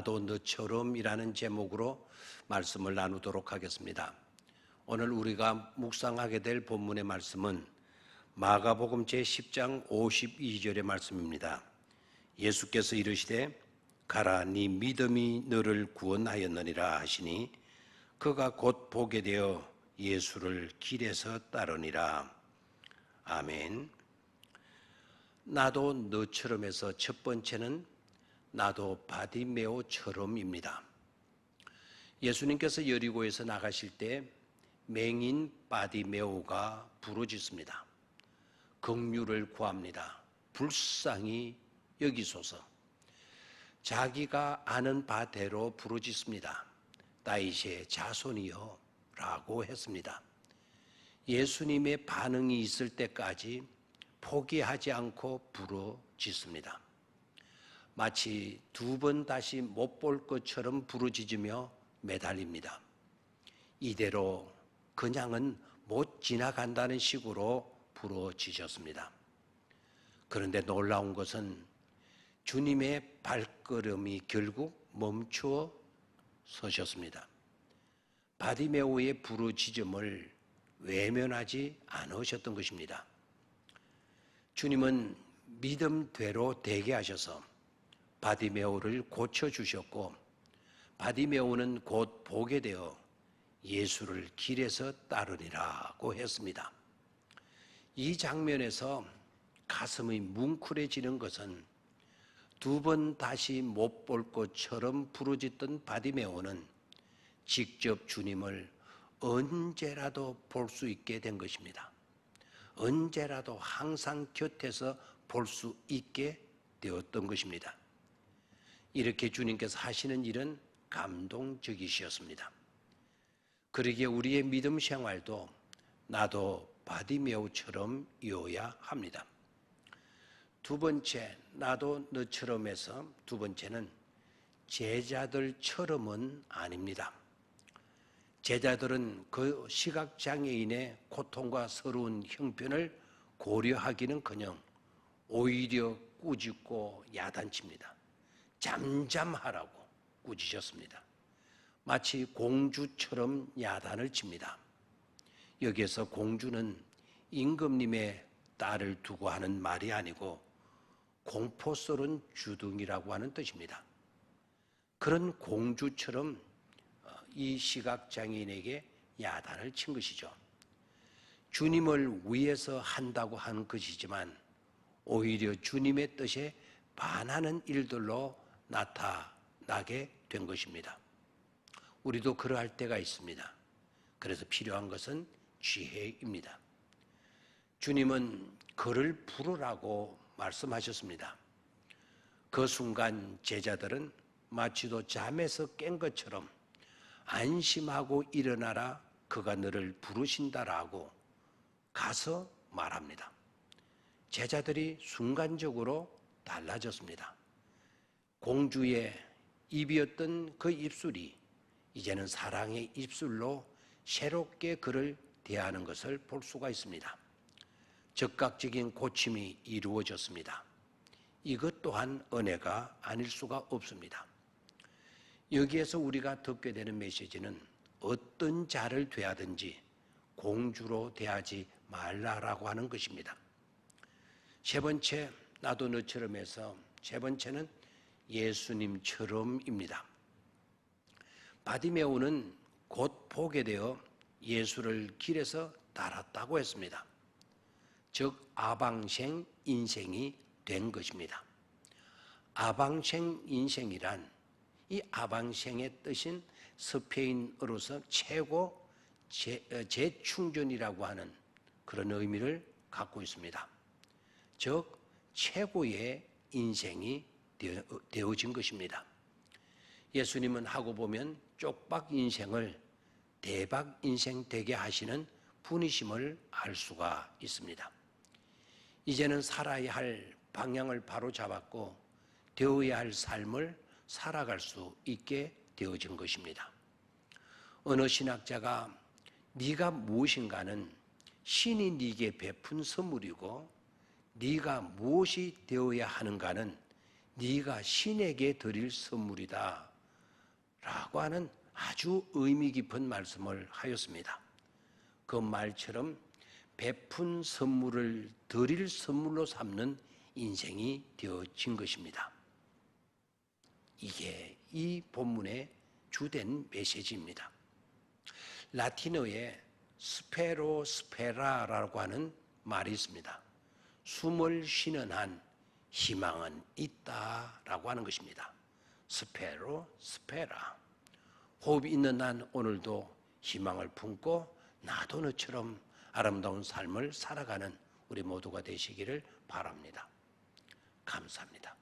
너처럼이라는 제목으로 말씀을 나누도록 하겠습니다. 오늘 우리가 묵상하게 될 본문의 말씀은 마가복음 제10장 52절의 말씀입니다. 예수께서 이르시되 가라 네 믿음이 너를 구원하였느니라 하시니 그가 곧 보게 되어 예수를 길에서 따르니라. 아멘. 나도 너처럼에서 첫 번째는 나도 바디메오처럼입니다. 예수님께서 여리고에서 나가실 때 맹인 바디메오가 부르짖습니다. 긍휼을 구합니다. 불쌍히 여기소서. 자기가 아는 바대로 부르짖습니다. 다이시의 자손이여 라고 했습니다. 예수님의 반응이 있을 때까지 포기하지 않고 부르짖습니다. 마치 두 번 다시 못 볼 것처럼 부르짖으며 매달립니다. 이대로 그냥은 못 지나간다는 식으로 부르짖었습니다. 그런데 놀라운 것은 주님의 발걸음이 결국 멈추어 서셨습니다. 바디메오의 부르짖음을 외면하지 않으셨던 것입니다. 주님은 믿음대로 되게 하셔서 바디메오를 고쳐주셨고 바디메오는 곧 보게 되어 예수를 길에서 따르니라고 했습니다. 이 장면에서 가슴이 뭉클해지는 것은 두 번 다시 못 볼 것처럼 부르짖던 바디메오는 직접 주님을 언제라도 볼 수 있게 된 것입니다. 언제라도 항상 곁에서 볼 수 있게 되었던 것입니다. 이렇게 주님께서 하시는 일은 감동적이셨습니다. 그러기에 우리의 믿음 생활도 나도 바디메오처럼 이어야 합니다. 두 번째, 나도 너처럼에서 두 번째는 제자들처럼은 아닙니다. 제자들은 그 시각장애인의 고통과 서러운 형편을 고려하기는커녕 오히려 꾸짖고 야단칩니다. 잠잠하라고 꾸짖었습니다. 마치 공주처럼 야단을 칩니다. 여기에서 공주는 임금님의 딸을 두고 하는 말이 아니고 공포스러운 주둥이라고 하는 뜻입니다. 그런 공주처럼 어, 이 시각 장애인에게 야단을 친 것이죠. 주님을 위해서 한다고 한 것이지만 오히려 주님의 뜻에 반하는 일들로 나타나게 된 것입니다. 우리도 그러할 때가 있습니다. 그래서 필요한 것은 지혜입니다. 주님은 그를 부르라고 말씀하셨습니다. 그 순간 제자들은 마치도 잠에서 깬 것처럼 안심하고 일어나라 그가 너를 부르신다라고 가서 말합니다. 제자들이 순간적으로 달라졌습니다. 공주의 입이었던 그 입술이 이제는 사랑의 입술로 새롭게 그를 대하는 것을 볼 수가 있습니다. 즉각적인 고침이 이루어졌습니다. 이것 또한 은혜가 아닐 수가 없습니다. 여기에서 우리가 듣게 되는 메시지는 어떤 자를 대하든지 공주로 대하지 말라라고 하는 것입니다. 세 번째, 나도 너처럼 해서 세 번째는 예수님처럼입니다. 바디메오는 곧 보게 되어 예수를 길에서 따랐다고 했습니다. 즉, 아방생 인생이 된 것입니다. 아방생 인생이란 이 아방생의 뜻인 스페인어로서 최고 재, 어, 재충전이라고 하는 그런 의미를 갖고 있습니다. 즉, 최고의 인생이 되어진 것입니다. 예수님은 하고 보면 쪽박 인생을 대박 인생 되게 하시는 분이심을 알 수가 있습니다. 이제는 살아야 할 방향을 바로 잡았고 되어야 할 삶을 살아갈 수 있게 되어진 것입니다. 어느 신학자가 네가 무엇인가는 신이 네게 베푼 선물이고 네가 무엇이 되어야 하는가는 네가 신에게 드릴 선물이다 라고 하는 아주 의미 깊은 말씀을 하였습니다. 그 말처럼 베푼 선물을 드릴 선물로 삼는 인생이 되어진 것입니다. 이게 이 본문의 주된 메시지입니다. 라틴어에 스페로 스페라라고 하는 말이 있습니다. 숨을 쉬는 한 희망은 있다라고 하는 것입니다. 스페로 스페라. 호흡이 있는 한 오늘도 희망을 품고 나도 너처럼 아름다운 삶을 살아가는 우리 모두가 되시기를 바랍니다. 감사합니다.